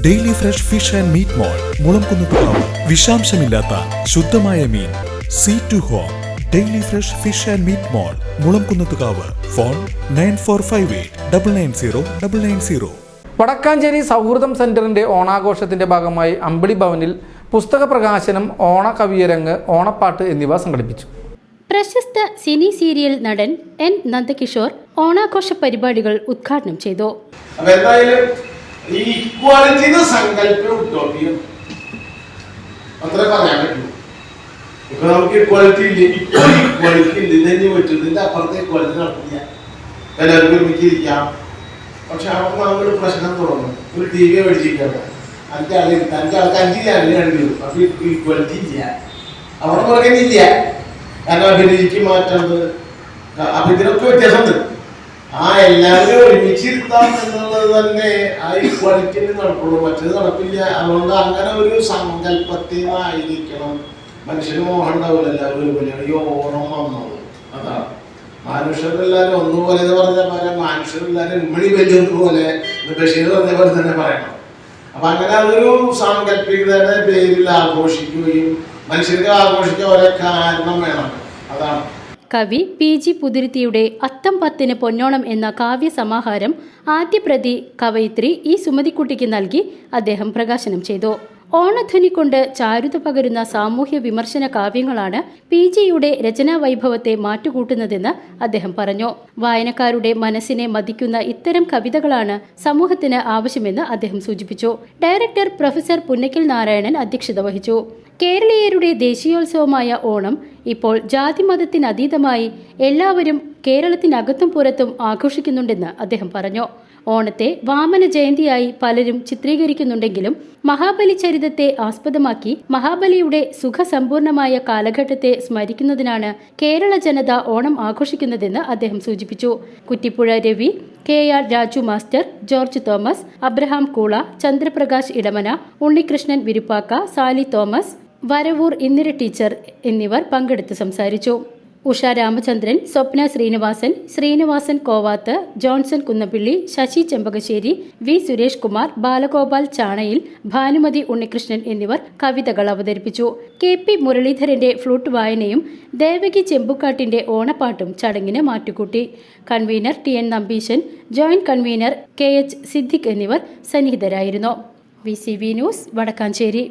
Daily fresh fish and meat mall Mulamkunnathukavu. വിഷാംശമില്ലാത്ത ശുദ്ധമായ മീൻ. Sea to home daily fresh fish and meat mall Mulamkunnathukavu. Phone nine four five eight double nine zero double nine zero. Vadakkanchery സൗഹൃദം സെന്ററിന്റെ ഓണാഘോഷത്തിന്റെ ഭാഗമായി അമ്പിളി ഭവനിൽ പുസ്തക പ്രകാശനം ഓണ കവിയരങ്ങ് ഓണപ്പാട്ട് എന്നിവ സംഘടിപ്പിച്ചു. പ്രശസ്ത സിനി സീരിയൽ നടൻ എൻ നന്ദകിഷോർ ഓണാഘോഷ പരിപാടികൾ ഉദ്ഘാടനം ചെയ്തു. ഈ ഇക്വാലിറ്റിയുടെ സങ്കല്പം ഉട്ടോപ്പിയും അത്രേ പറയാൻ പറ്റുള്ളൂ ഇപ്പൊ നമുക്ക് ഇക്വാലിറ്റി ഇല്ല? ഇപ്പോൾ ഇക്വാലിറ്റി ഇതന്നെ പറ്റും ഇതിന്റെ അപ്പുറത്തെ ഇക്വാലിറ്റി നടത്തില്ല എല്ലാവർക്കും ഒരുമിച്ചിരിക്കാം പക്ഷെ അവിടെ നമുക്കൊരു പ്രശ്നം തുടങ്ങും ഒരു ടി വി മേടിച്ചിരിക്കാം അഞ്ചാൾ ആൾ അഞ്ച് ചാനൽ കണ്ടു അപ്പൊ ഇക്വാലിറ്റി ഇല്ല. അവിടെ പറയുന്നില്ല കാരണം അഭിരുചിക്ക് മാറ്റുന്നത് അപ്പൊ ഇതിനൊക്കെ വ്യത്യാസമുണ്ട്. ആ എല്ലാവരും ഒരുമിച്ചിരുത്താം എന്നുള്ളത് തന്നെ ആ ഇക്വാലിറ്റിയിൽ നടക്കുള്ളൂ. മറ്റേത് നടക്കില്ല. അതുകൊണ്ട് അങ്ങനെ ഒരു സങ്കല്പത്തിനായിരിക്കണം മനുഷ്യന് മോഹം ഉണ്ടാവില്ല എല്ലാവരും ഒരുപോലെ. ഈ ഓണം വന്നത് അതാണ് മനുഷ്യരെല്ലാവരും ഒന്നുപോലെ എന്ന് പറഞ്ഞ പോലെ മനുഷ്യരെല്ലാവരും ഉമ്മണി വലിയ പോലെ ഇത് ബഷീർ പറഞ്ഞ പോലെ തന്നെ പറയണം. അപ്പൊ അങ്ങനെ അതൊരു സാങ്കല്പികതയുടെ പേരിൽ ആഘോഷിക്കുകയും മനുഷ്യർക്ക് ആഘോഷിക്കാൻ ഓരോ കാരണം വേണം. കവി പി ജി പുതിരുത്തിയുടെ അത്തം പത്തിന് പൊന്നോണം എന്ന കാവ്യസമാഹാരം ആദ്യ പ്രതി കവയിത്രി ഇ സുമതിക്കുട്ടിക്ക് നൽകി അദ്ദേഹം പ്രകാശനം ചെയ്തു. ഓണധ്വനി കൊണ്ട് ചാരുത പകരുന്ന സാമൂഹ്യ വിമർശന കാവ്യങ്ങളാണ് പി ജിയുടെ രചനാ വൈഭവത്തെ മാറ്റുകൂട്ടുന്നതെന്ന് അദ്ദേഹം പറഞ്ഞു. വായനക്കാരുടെ മനസ്സിനെ മതിക്കുന്ന ഇത്തരം കവിതകളാണ് സമൂഹത്തിന് ആവശ്യമെന്ന് അദ്ദേഹം സൂചിപ്പിച്ചു. ഡയറക്ടർ പ്രൊഫസർ പുന്നക്കിൽ നാരായണൻ അധ്യക്ഷത വഹിച്ചു. കേരളീയരുടെ ദേശീയോത്സവമായ ഓണം ഇപ്പോൾ ജാതിമതത്തിനതീതമായി എല്ലാവരും കേരളത്തിനകത്തും പുറത്തും ആഘോഷിക്കുന്നുണ്ടെന്ന് അദ്ദേഹം പറഞ്ഞു. ഓണത്തെ വാമന ജയന്തിയായി പലരും ചിത്രീകരിക്കുന്നുണ്ടെങ്കിലും മഹാബലി ചരിതത്തെ ആസ്പദമാക്കി മഹാബലിയുടെ സുഖസമ്പൂർണമായ കാലഘട്ടത്തെ സ്മരിക്കുന്നതിനാണ് കേരള ജനത ഓണം ആഘോഷിക്കുന്നതെന്ന് അദ്ദേഹം സൂചിപ്പിച്ചു. Kuttippuzha Ravi K R Raju master George Thomas Abraham Koola Chandraprakash Edamana Unnikrishnan Viruppakka Sally Thomas Varavoor Indira teacher എന്നിവർ പങ്കെടുത്ത് സംസാരിച്ചു. ഉഷ രാമചന്ദ്രൻ സ്വപ്ന ശ്രീനിവാസൻ ശ്രീനിവാസൻ കോവാത്ത് ജോൺസൺ കുന്നപ്പിള്ളി ശശി ചെമ്പകശ്ശേരി വി സുരേഷ് കുമാർ ബാലഗോപാൽ ചാണയിൽ ഭാനുമതി ഉണ്ണികൃഷ്ണൻ എന്നിവർ കവിതകൾ അവതരിപ്പിച്ചു. കെ പി മുരളീധരന്റെ ഫ്ലൂട്ട് വായനയും ദേവകി ചെമ്പുക്കാട്ടിന്റെ ഓണപ്പാട്ടും ചടങ്ങിന് മാറ്റുകൂട്ടി. Convener T N Nambeesan joint convener K H Siddique എന്നിവർ സന്നിഹിതരായിരുന്നു. V C V news Vadakkanchery.